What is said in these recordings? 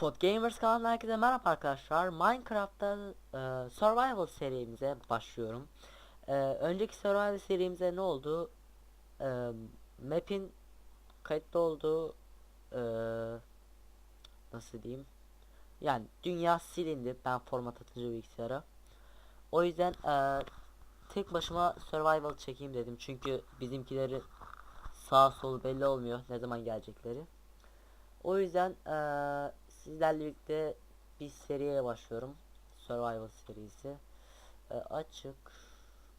Food Gamers kanalına herkese merhaba arkadaşlar. Minecraft'ta e, Survival serimize başlıyorum. E, önceki Survival serimize ne oldu? E, map'in kayıtlı olduğu e, nasıl diyeyim? Yani dünya silindi ben format atınca bilgisayara. O yüzden e, tek başıma Survival çekeyim dedim. Çünkü bizimkileri sağ solu belli olmuyor ne zaman gelecekleri. O yüzden eee, sizlerle birlikte bir seriye başlıyorum. Survival serisi. Eee, açık.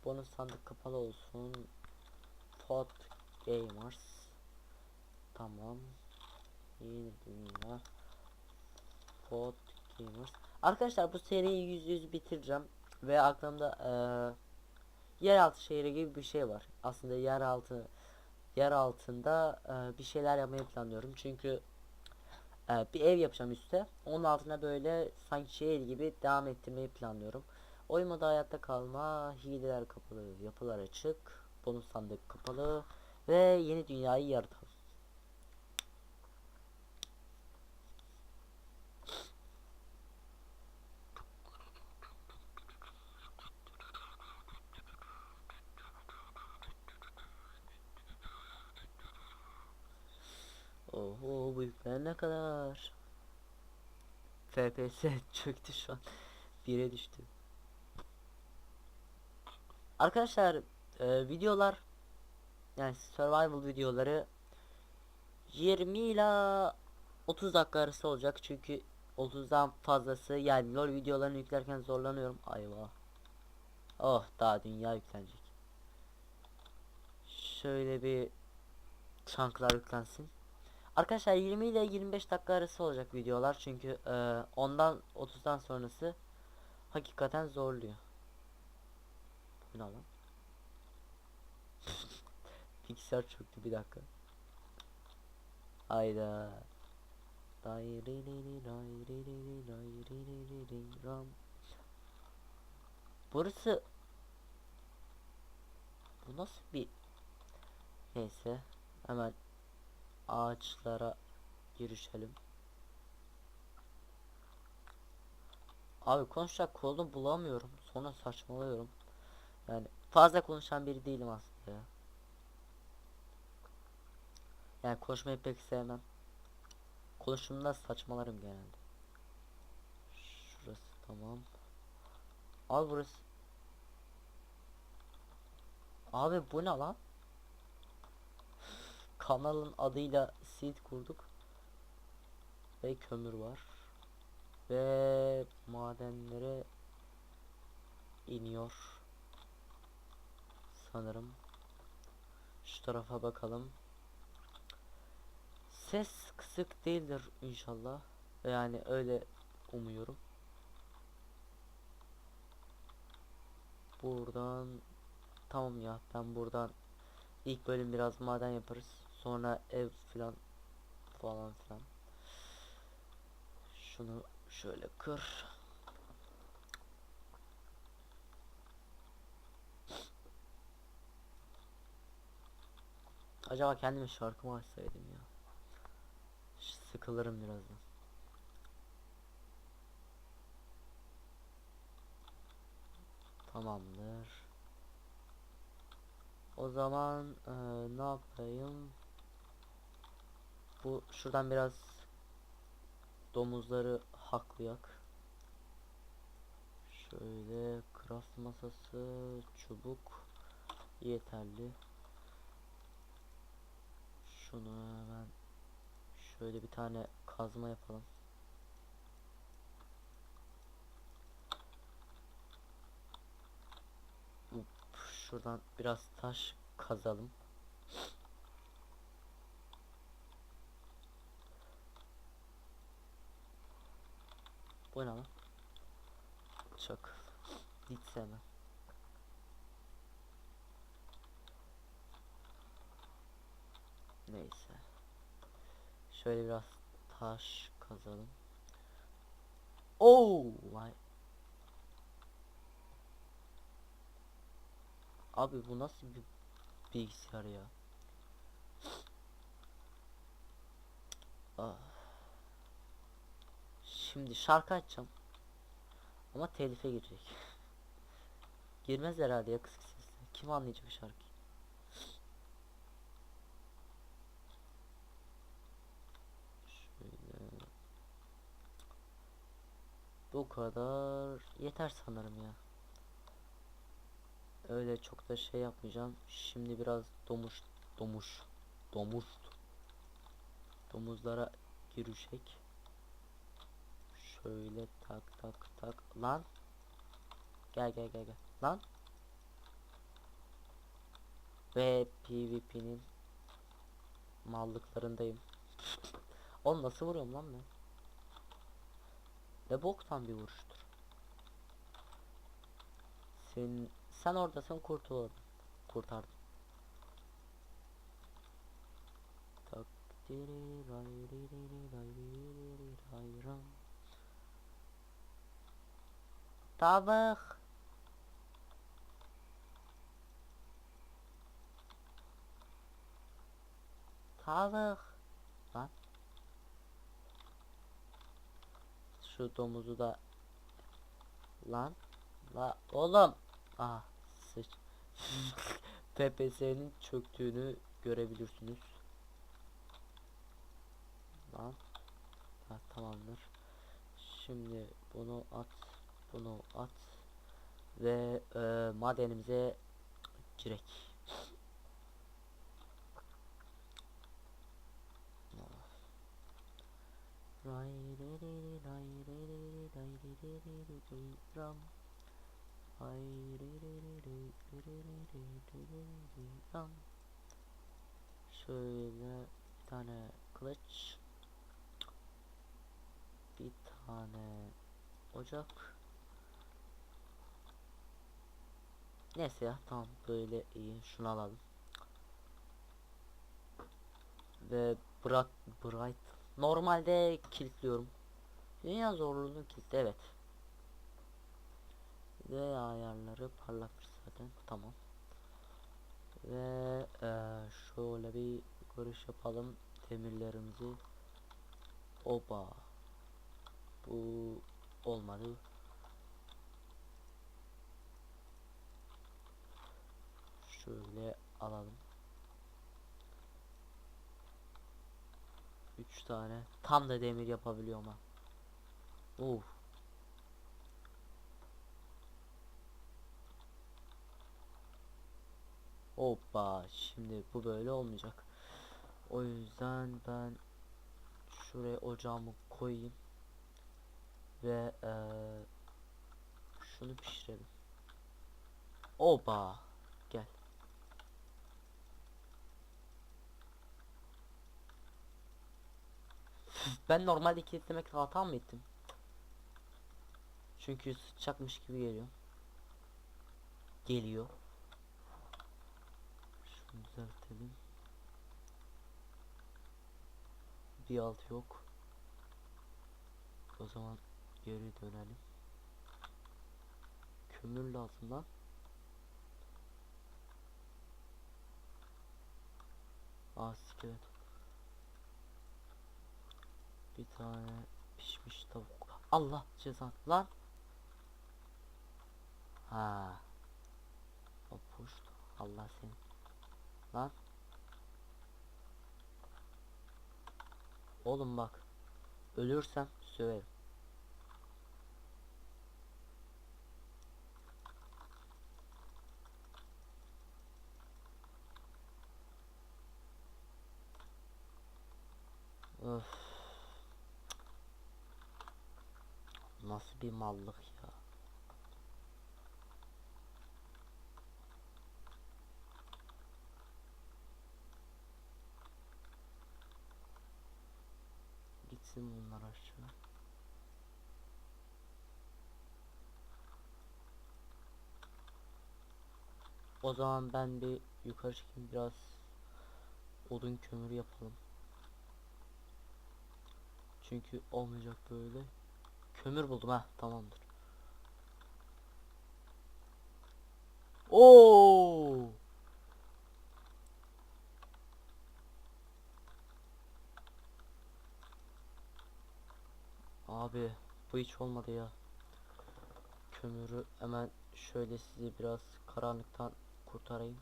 Bonus sandık kapalı olsun. Pod Gamers. Tamam. Yeni dünya. Pod Gamers. Arkadaşlar bu seriyi yüz yüz bitireceğim. Ve aklımda eee yeraltı şehri gibi bir şey var. Aslında yeraltı yer altında eee, bir şeyler yapmayı planlıyorum. Çünkü ee, bir ev yapacağım üstte. Onun altına böyle sanki şehir gibi devam ettirmeyi planlıyorum. Oyun modu hayatta kalma, hileler kapalı, yapılar açık, bonus sandık kapalı ve yeni dünyayı yaratalım. Oho bu yükler ne kadar? FPS çöktü şu an. 1'e düştü. Arkadaşlar e, videolar yani survival videoları 20 ila 30 dakika arası olacak çünkü 30'dan fazlası yani lol videolarını yüklerken zorlanıyorum. Ayva. Oh daha dünya yüklenecek. Şöyle bir çanklar yüklensin. Arkadaşlar 20 ile 25 dakika arası olacak videolar çünkü e, ondan 30'dan sonrası hakikaten zorluyor. Bu ne lan? Bilgisayar çöktü bir dakika. Hayda. Burası Bu nasıl bir Neyse hemen ağaçlara girişelim. Abi konuşacak konu bulamıyorum. Sonra saçmalıyorum. Yani fazla konuşan biri değilim aslında ya. Yani konuşmayı pek sevmem. Konuştuğumda saçmalarım genelde. Şurası tamam. Abi burası. Abi bu ne lan? Kanalın adıyla seed kurduk. Ve kömür var. Ve madenlere iniyor. Sanırım. Şu tarafa bakalım. Ses kısık değildir inşallah. Yani öyle umuyorum. Buradan tamam ya ben buradan ilk bölüm biraz maden yaparız. Sonra ev filan falan filan. Şunu şöyle kır. Acaba kendime şarkı mı açsaydım ya? Sıkılırım birazdan. Tamamdır. O zaman e, ne yapayım? Bu şuradan biraz domuzları haklayak. Şöyle craft masası, çubuk yeterli. Şunu hemen şöyle bir tane kazma yapalım. Şuradan biraz taş kazalım. Bu ne lan? Çok. Hiç sevmem. Neyse. Şöyle biraz taş kazalım. Oh vay. Abi bu nasıl bir bilgisayar ya? Ah. Şimdi şarkı açacağım. Ama telife girecek. Girmez herhalde ya kısık sesle. Kim anlayacak şarkıyı? Şöyle. Bu kadar yeter sanırım ya. Öyle çok da şey yapmayacağım. Şimdi biraz domuş domuş domuz domuzlara girişek. Şöyle tak tak tak lan. Gel gel gel gel. Lan. Ve PvP'nin mallıklarındayım. Oğlum nasıl vuruyorum lan ben? Ne boktan bir vuruştur. Sen sen oradasın kurtul oradan. Kurtardım. Tavuk. Tavuk. Lan. Şu domuzu da lan. La oğlum. Ah sıç. PPS'nin çöktüğünü görebilirsiniz. Lan. Ha, tamamdır. Şimdi bunu at bunu at. Ve e, madenimize kürek. Şöyle bir tane kılıç. Bir tane ocak. Neyse ya tamam böyle iyi şunu alalım Ve Bright, Bright Normalde kilitliyorum. Dünya zorluğunu kilitle evet. Ve ayarları parlakmış zaten tamam. Ve e, şöyle bir görüş yapalım demirlerimizi. Oba. Bu olmadı. Şöyle alalım. 3 tane. Tam da demir yapabiliyorum ha. Uf. Hoppa. Şimdi bu böyle olmayacak. O yüzden ben şuraya ocağımı koyayım. Ve eee şunu pişirelim. Oba. Gel. Ben normalde kilitlemek hata mı ettim? Çünkü sıçacakmış gibi geliyor. Geliyor. Şunu düzeltelim. Bir alt yok. O zaman geri dönelim. Kömür lazım lan. Aa iskelet. Bir tane pişmiş tavuk. Allah cezan lan. Ha. O puşt. Allah seni. Lan. Oğlum bak. Ölürsem söverim. Nasıl bir mallık ya. Gitsin bunlar aşağı. O zaman ben bir yukarı çıkayım biraz odun kömür yapalım. Çünkü olmayacak böyle. Kömür buldum ha tamamdır. Oo! Abi bu hiç olmadı ya. Kömürü hemen şöyle sizi biraz karanlıktan kurtarayım.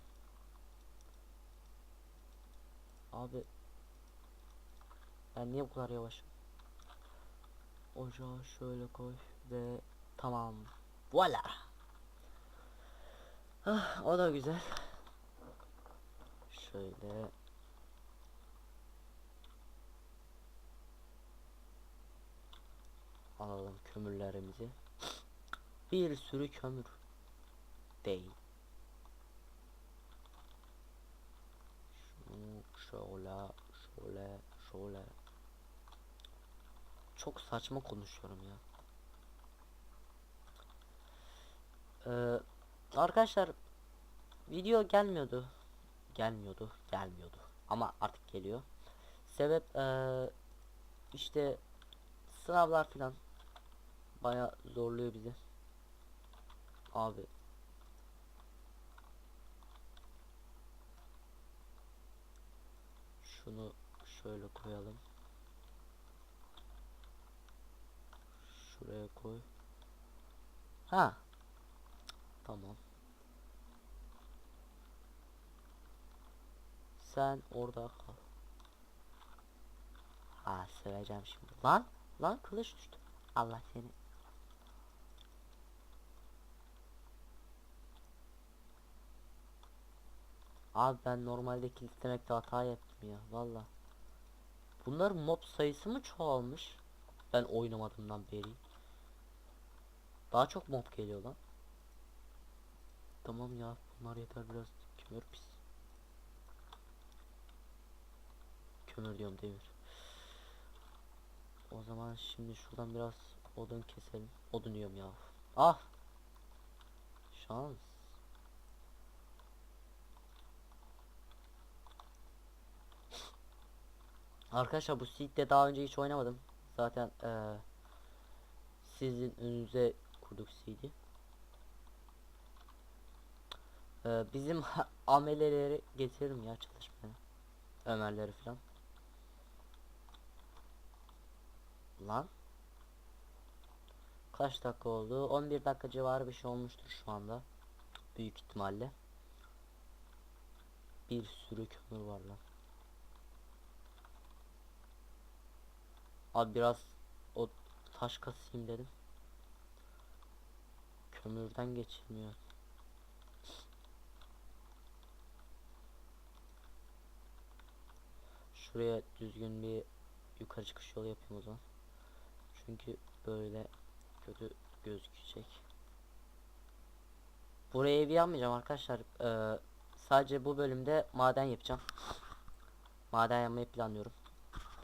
Abi ben niye bu kadar yavaşım? Ocağı şöyle koy ve tamam. Voila. Ah, o da güzel. Şöyle alalım kömürlerimizi. Bir sürü kömür değil. Şunu şöyle şöyle şöyle. Çok saçma konuşuyorum ya. Ee, arkadaşlar video gelmiyordu. Gelmiyordu, gelmiyordu. Ama artık geliyor. Sebep ee, işte sınavlar filan baya zorluyor bizi. Abi şunu şöyle koyalım. Şuraya koy. Ha. Tamam. Sen orada kal. Ha seveceğim şimdi. Lan lan kılıç düştü. Allah seni. Abi ben normalde kilitlemekte hata yaptım ya valla. Bunlar mob sayısı mı çoğalmış? Ben oynamadığımdan beri. Daha çok mob geliyor lan. Tamam ya bunlar yeter biraz kömür pis. Kömür diyorum demir. O zaman şimdi şuradan biraz odun keselim. Odun diyorum ya. Ah. Şans. Arkadaşlar bu Seed'de daha önce hiç oynamadım. Zaten eee sizin önünüze kurduk. Eee bizim ameleleri getiririm ya çalışmaya. Ömerleri falan. Lan. Kaç dakika oldu? 11 dakika civarı bir şey olmuştur şu anda. Büyük ihtimalle. Bir sürü kömür var lan. Abi biraz o taş kasayım dedim. Kömürden geçilmiyor. Şuraya düzgün bir yukarı çıkış yolu yapayım o zaman. Çünkü böyle kötü gözükecek. Buraya evi yapmayacağım arkadaşlar. Ee, sadece bu bölümde maden yapacağım. Maden yapmayı planlıyorum.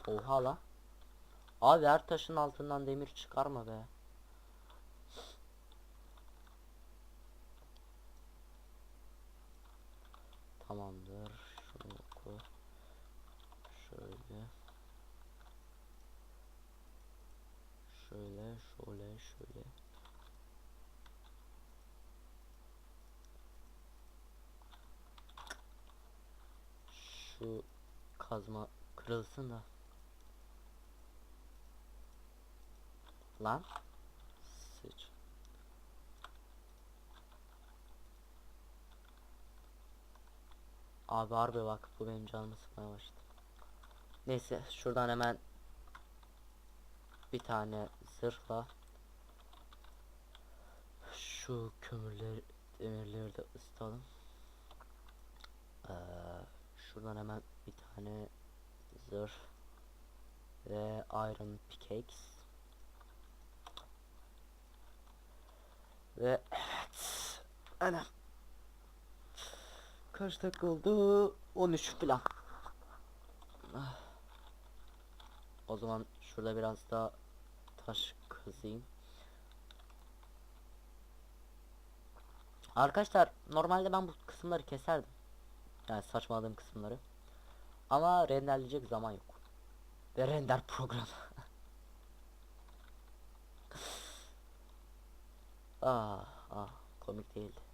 Oha la. Abi her taşın altından demir çıkarma be. Tamamdır. Şunu koy. Şöyle. Şöyle, şöyle, şöyle. Şu kazma kırılsın da. Lan. Sıç. Abi harbi bak bu benim canımı sıkmaya başladı. Neyse şuradan hemen bir tane zırhla şu kömürleri demirleri de ısıtalım. Ee, şuradan hemen bir tane zırh ve iron pickaxe ve evet anam kaç dakika oldu 13 falan Ah. o zaman şurada biraz daha taş kazayım. Arkadaşlar normalde ben bu kısımları keserdim. Yani saçmaladığım kısımları. Ama renderleyecek zaman yok. Ve render program. ah ah komik değildi.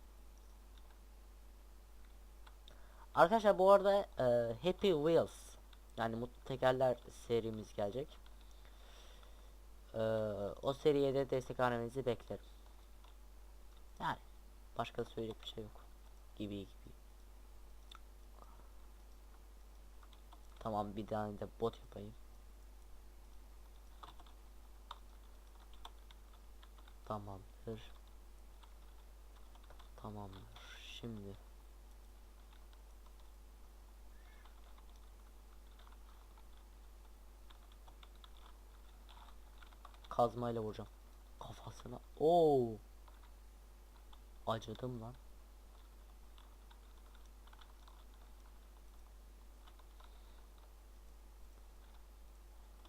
Arkadaşlar bu arada e, Happy Wheels yani mutlu tekerler serimiz gelecek. Ee, o seriye de destek vermenizi beklerim. Yani başka söyleyecek bir şey yok. Gibi gibi. Tamam bir tane de bot yapayım. Tamamdır. Tamamdır. Şimdi kazmayla vuracağım. Kafasına. Oo. Acıdım lan.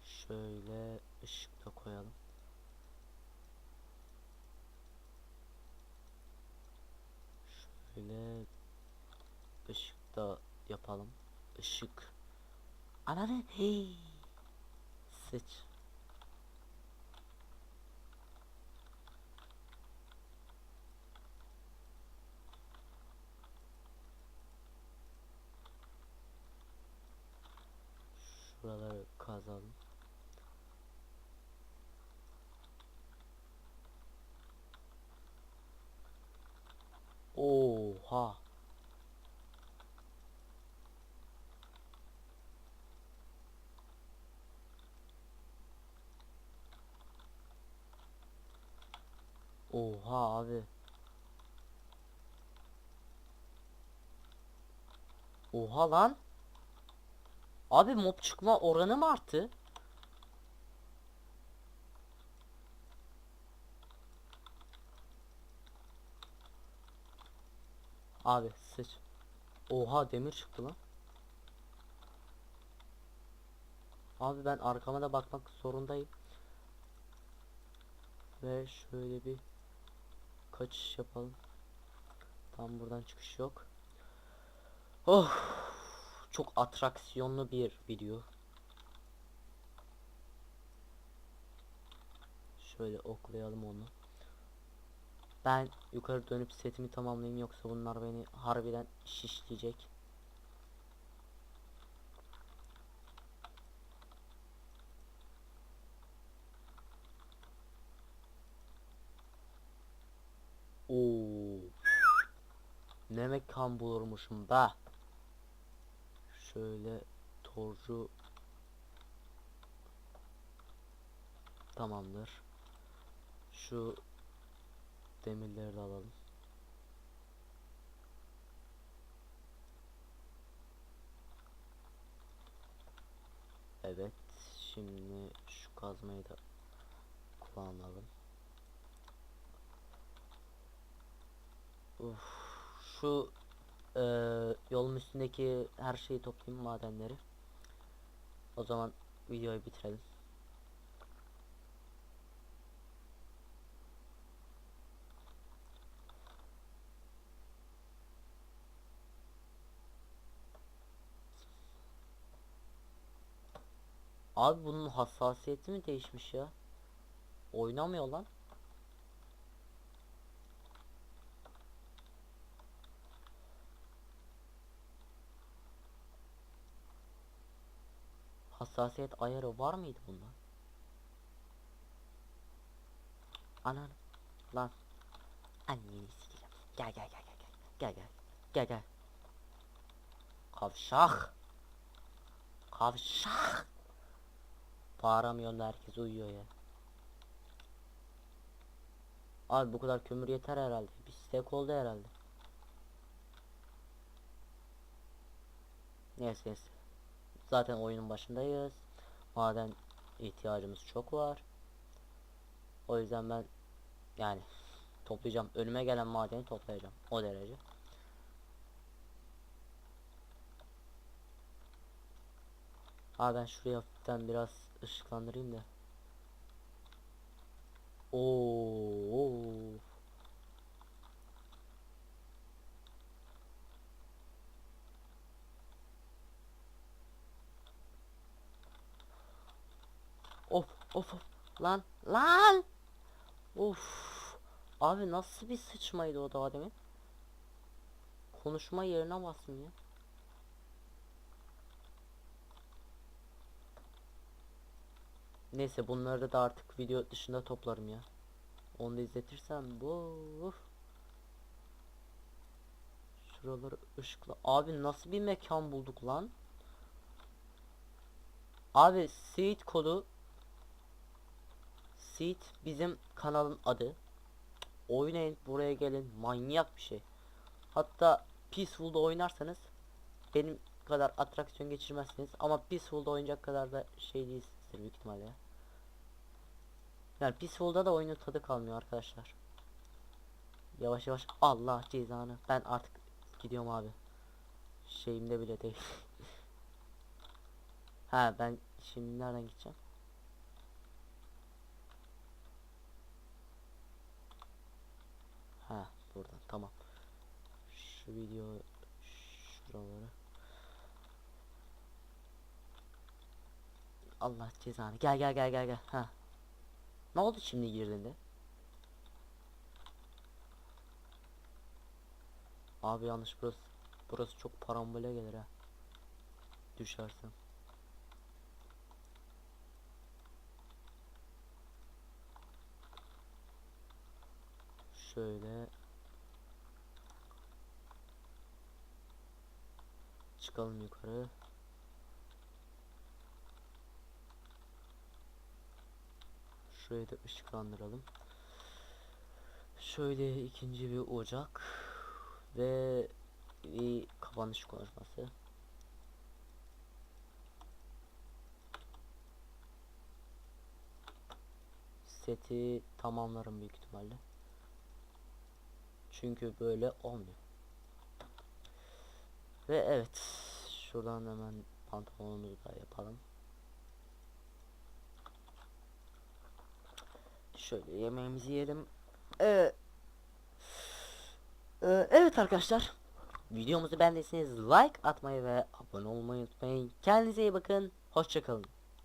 Şöyle ışık da koyalım. Şöyle ışık da yapalım. Işık. Ananı hey. Sıç. Şuraları kazalım. Oha. Oha abi. Oha lan. Abi mob çıkma oranı mı arttı? Abi sıç. Oha demir çıktı lan. Abi ben arkama da bakmak zorundayım. Ve şöyle bir kaçış yapalım. Tam buradan çıkış yok. Oh, çok atraksiyonlu bir video. Şöyle oklayalım onu. Ben yukarı dönüp setimi tamamlayayım yoksa bunlar beni harbiden şişleyecek. Oo. Ne mekan bulurmuşum be. Şöyle torcu tamamdır. Şu demirleri de alalım. Evet, şimdi şu kazmayı da kullanalım. Şu eee, yolun üstündeki her şeyi toplayayım madenleri. O zaman videoyu bitirelim. Abi bunun hassasiyeti mi değişmiş ya? Oynamıyor lan. Hassasiyet ayarı var mıydı bunda? Anan lan. Anneni sikeceğim. Gel gel gel gel gel. Gel gel. Gel gel. Kavşak. Kavşak. Bağıramıyor da herkes uyuyor ya. Abi bu kadar kömür yeter herhalde. Bir stek oldu herhalde. Neyse neyse. Zaten oyunun başındayız. Maden ihtiyacımız çok var. O yüzden ben yani toplayacağım. Önüme gelen madeni toplayacağım. O derece. Abi ben şuraya hafiften biraz ışıklandırayım da. Oo. Of of lan lan. Of. Abi nasıl bir sıçmaydı o daha demin? Konuşma yerine bastım ya. Neyse bunları da artık video dışında toplarım ya. Onu da izletirsem bu. Şuraları ışıkla. Abi nasıl bir mekan bulduk lan? Abi seed kodu Seed bizim kanalın adı. Oynayın buraya gelin manyak bir şey. Hatta Peaceful'da oynarsanız benim kadar atraksiyon geçirmezsiniz ama Peaceful'da oynayacak kadar da şey değilsinizdir büyük ihtimalle. ya. Yani Peaceful'da da oyunun tadı kalmıyor arkadaşlar. Yavaş yavaş Allah cezanı. Ben artık gidiyorum abi. Şeyimde bile değil. ha ben şimdi nereden gideceğim? Ha buradan tamam. Şu video şuraları. Allah cezanı. Gel gel gel gel gel. Ha. Ne oldu şimdi girdiğinde? Abi yanlış burası. Burası çok parambole gelir ha. Düşersen. Şöyle çıkalım yukarı. Şurayı da ışıklandıralım. Şöyle ikinci bir ocak ve bir kapanış konuşması. Seti tamamlarım büyük ihtimalle. Çünkü böyle olmuyor. Ve evet şuradan hemen pantolonumuzu da yapalım. Şöyle yemeğimizi yiyelim. Ee, ee, evet arkadaşlar. Videomuzu beğendiyseniz like atmayı ve abone olmayı unutmayın. Kendinize iyi bakın. Hoşçakalın.